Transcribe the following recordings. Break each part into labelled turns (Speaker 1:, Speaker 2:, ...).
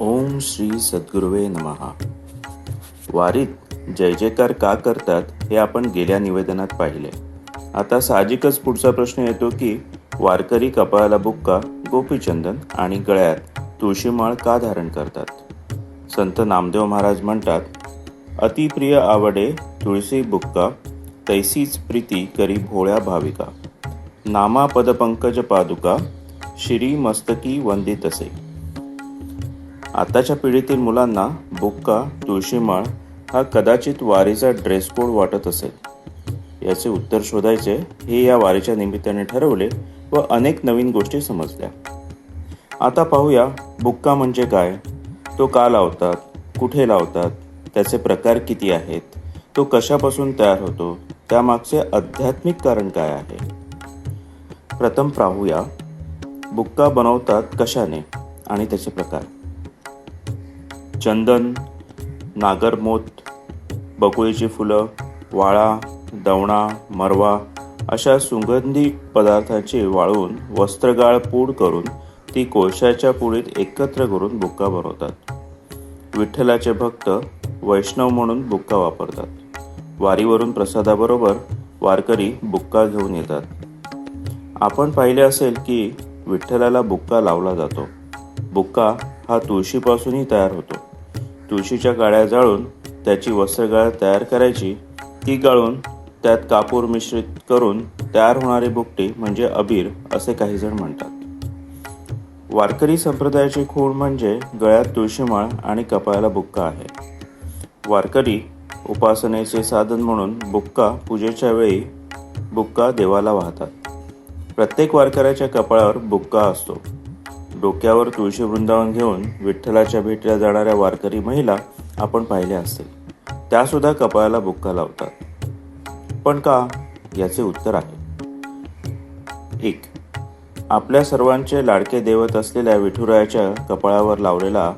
Speaker 1: ओम श्री सद्गुरुवे नमहा. वारीत जय जयकार का करतात हे आपण गेल्या निवेदनात पाहिले. आता साहजिकच पुढचा प्रश्न येतो की वारकरी कपाळाला बुक्का गोपीचंदन आणि गळ्यात तुळशीमाळ का धारण करतात? संत नामदेव महाराज म्हणतात अतिप्रिय आवडे तुळशी बुक्का तैसीच प्रीती करी भोळ्या भाविका. नामा पदपंकज पादुका श्री मस्तकी वंदित असे आताच्या पिढीतील मुलांना बुक्का तुळशीमाळ हा कदाचित वारीचा ड्रेस कोड वाटत असेल. याचे उत्तर शोधायचे हे या वारीच्या निमित्ताने ठरवले व अनेक नवीन गोष्टी समजल्या. आता पाहूया बुक्का म्हणजे काय? तो का लावतात? कुठे लावतात? त्याचे प्रकार किती आहेत? तो कशापासून तयार होतो? त्यामागचे आध्यात्मिक कारण काय आहे? प्रथम पाहूया बुक्का बनवतात कशाने आणि त्याचे प्रकार. चंदन नागरमोत बकुळीची फुलं वाळा दवणा मरवा अशा सुगंधी पदार्थांची वाळवून वस्त्रगाळ पूड करून ती कोळशाच्या पुडीत एकत्र करून बुक्का बनवतात. विठ्ठलाचे भक्त वैष्णव म्हणून बुक्का वापरतात. वारीवरून प्रसादाबरोबर वारकरी बुक्का घेऊन येतात. आपण पाहिले असेल की विठ्ठलाला बुक्का लावला जातो. बुक्का हा तुळशीपासूनही तयार होतो. तुळशीच्या गाड्या जाळून त्याची वस्त्रगाळ तयार करायची. ती गाळून त्यात कापूर मिश्रित करून तयार होणारी बुकटी म्हणजे अबीर असे काही जण म्हणतात. वारकरी संप्रदायाची खूण म्हणजे गळ्यात तुळशीमाळ आणि कपाळाला बुक्का आहे. वारकरी उपासनेचे साधन म्हणून बुक्का पूजेच्या वेळी बुक्का देवाला वाहतात. प्रत्येक वारकऱ्याच्या कपाळावर बुक्का असतो. डोक्यावर तुळशी वृंदावन घेऊन विठ्ठलाच्या भेटीला जाणाऱ्या वारकरी महिला आपण पाहिल्या असतील. त्यासुद्धा कपाळाला बुक्का लावतात. पण का? याचे उत्तर आहे. एक आपल्या सर्वांचे लाडके देवत असलेल्या विठुरायाच्या कपाळावर लावलेला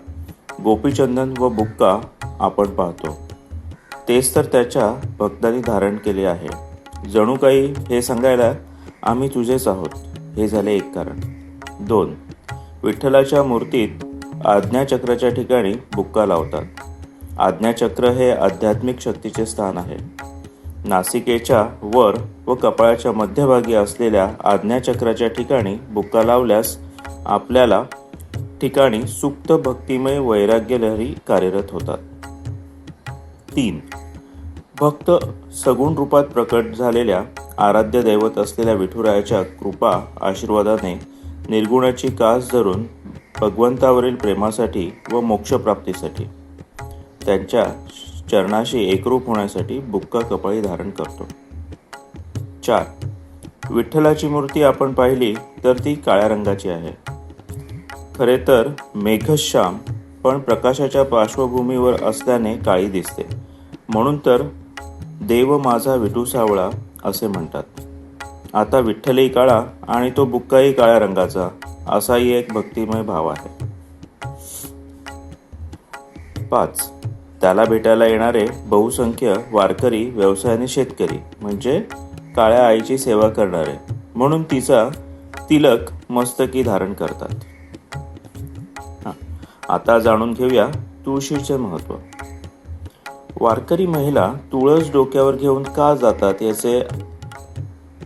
Speaker 1: गोपीचंदन व बुक्का आपण पाहतो. तेच तर त्याच्या भक्तांनी धारण केले आहे. जणू काही हे सांगायला आम्ही तुझेच आहोत. हे झाले एक कारण. दोन विठ्ठलाच्या मूर्तीत आज्ञाचक्राच्या ठिकाणी बुक्का लावतात. आज्ञाचक्र हे आध्यात्मिक शक्तीचे स्थान आहे. नासिकेच्या वर व कपाळाच्या मध्यभागी असलेल्या आज्ञाचक्राच्या ठिकाणी बुक्का लावल्यास आपल्याला ठिकाणी सुप्त भक्तिमय वैराग्य लहरी कार्यरत होतात. तीन. भक्त सगुण रूपात प्रकट झालेल्या आराध्य दैवत असलेल्या विठुरायाच्या कृपा आशीर्वादाने निर्गुणाची कास धरून भगवंतावरील प्रेमासाठी व मोक्षप्राप्तीसाठी. त्यांच्या चरणाशी एकरूप होण्यासाठी बुक्का कपाळी धारण करतो. चार. विठ्ठलाची मूर्ती आपण पाहिली तर ती काळ्या रंगाची आहे. खरे तर मेघश्याम पण प्रकाशाच्या पार्श्वभूमीवर असल्याने काळी दिसते. म्हणून तर देव माझा विठू सावळा असे म्हणतात. आता विठ्ठलही काळा आणि तो बुक्काही काळ्या रंगाचा. असाही एक भक्तिमय भाव आहे. पाच. त्याला भेटायला येणारे बहुसंख्य वारकरी व्यवसायाने शेतकरी म्हणजे काळ्या आईची सेवा करणारे. म्हणून तिचा तिलक मस्तकी धारण करतात. हा, आता जाणून घेऊया तुळशीचे महत्त्व. वारकरी महिला तुळस डोक्यावर घेऊन का जातात याचे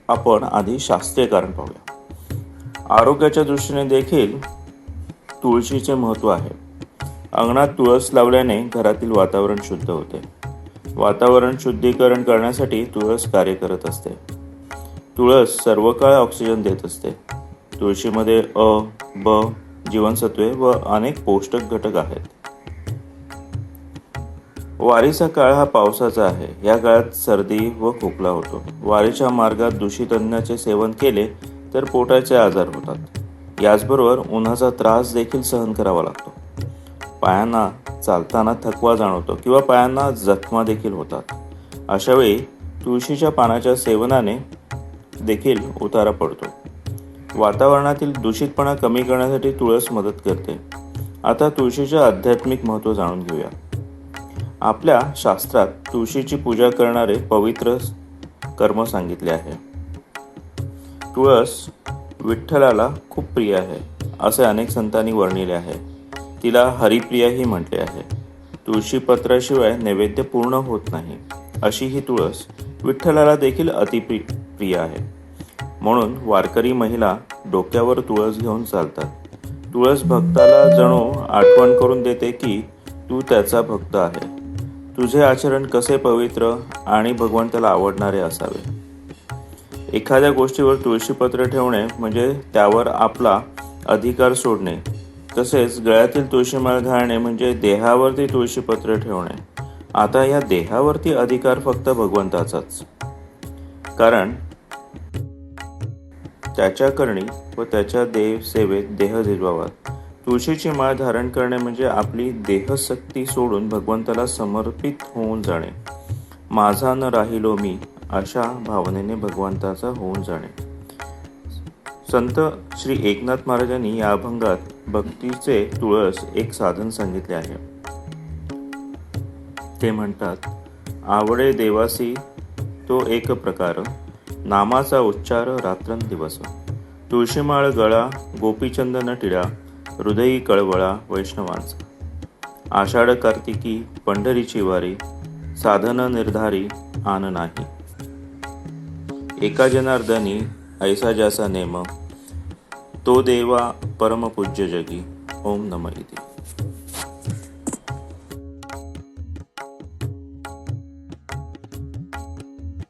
Speaker 1: आपण आधी शास्त्रीय कारण पाहूया. आरोग्याच्या दृष्टीने देखील तुळशीचे महत्त्व आहे. अंगणात तुळस लावल्याने घरातील वातावरण शुद्ध होते. वातावरण शुद्धीकरण करण्यासाठी तुळस कार्य करत असते. तुळस सर्व काळ ऑक्सिजन देत असते. तुळशीमध्ये अ ब जीवनसत्वे व अनेक पोषक घटक आहेत. वारीचा काळ हा पावसाचा आहे. या काळात सर्दी व खोकला होतो. वारीच्या मार्गात दूषित अन्नाचे सेवन केले तर पोटाचे आजार होतात. याचबरोबर उन्हाचा त्रास देखील सहन करावा लागतो. पायांना चालताना थकवा जाणवतो किंवा पायांना जखमा देखील होतात. अशावेळी तुळशीच्या पानाच्या सेवनाने देखील उतारा पडतो. वातावरणातील दूषितपणा कमी करण्यासाठी तुळस मदत करते. आता तुळशीचे आध्यात्मिक महत्त्व जाणून घेऊया. आपल्या शास्त्रात तुळशीची पूजा करणारे पवित्र कर्म सांगितले आहे. तुळस विठ्ठलाला खूप प्रिय आहे असे अनेक संतांनी वर्णिले आहे. तिला हरिप्रियाही म्हटले आहे. तुळशीपत्राशिवाय नैवेद्य पूर्ण होत नाही अशी ही तुळस विठ्ठलाला देखील अतिप्रि प्रिय आहे. म्हणून वारकरी महिला डोक्यावर तुळस घेऊन चालतात. तुळस भक्ताला जणू आठवण करून देते की तू त्याचा भक्त आहे. तुझे आचरण कसे पवित्र आणि भगवंताला आवडणारे असावे? एखाद्या गोष्टीवर तुळशीपत्र ठेवणे म्हणजे त्यावर आपला अधिकार सोडणे तसेच गळ्यातील तुळशीमाळ घालणे म्हणजे देहावरती तुळशीपत्र ठेवणे. आता या देहावरती अधिकार फक्त भगवंताचाच. कारण त्याच्या करणी व त्याच्या देव सेवेत देह झिजवावा. तुळशीची माळ धारण करणे म्हणजे आपली देहशक्ती सोडून भगवंताला समर्पित होऊन जाणे. माझा न राहिलो मी अशा भावनेने भगवंताचा होऊन जाणे. संत श्री एकनाथ महाराजांनी या अभंगात भक्तीचे तुळस एक साधन सांगितले आहे. ते म्हणतात आवडे देवासी तो एक प्रकार नामाचा उच्चार रात्रंदिवस. तुळशीमाळ गळा गोपीचंदन टिळा हृदयी कळवळा वैष्णवांचा. आषाढ कार्तिकी पंढरीची वारी साधन निर्धारी आन नाही. एका जनार्दनी ऐसा जासा नेम तो देवा परमपूज्य जगी ओम नम इति.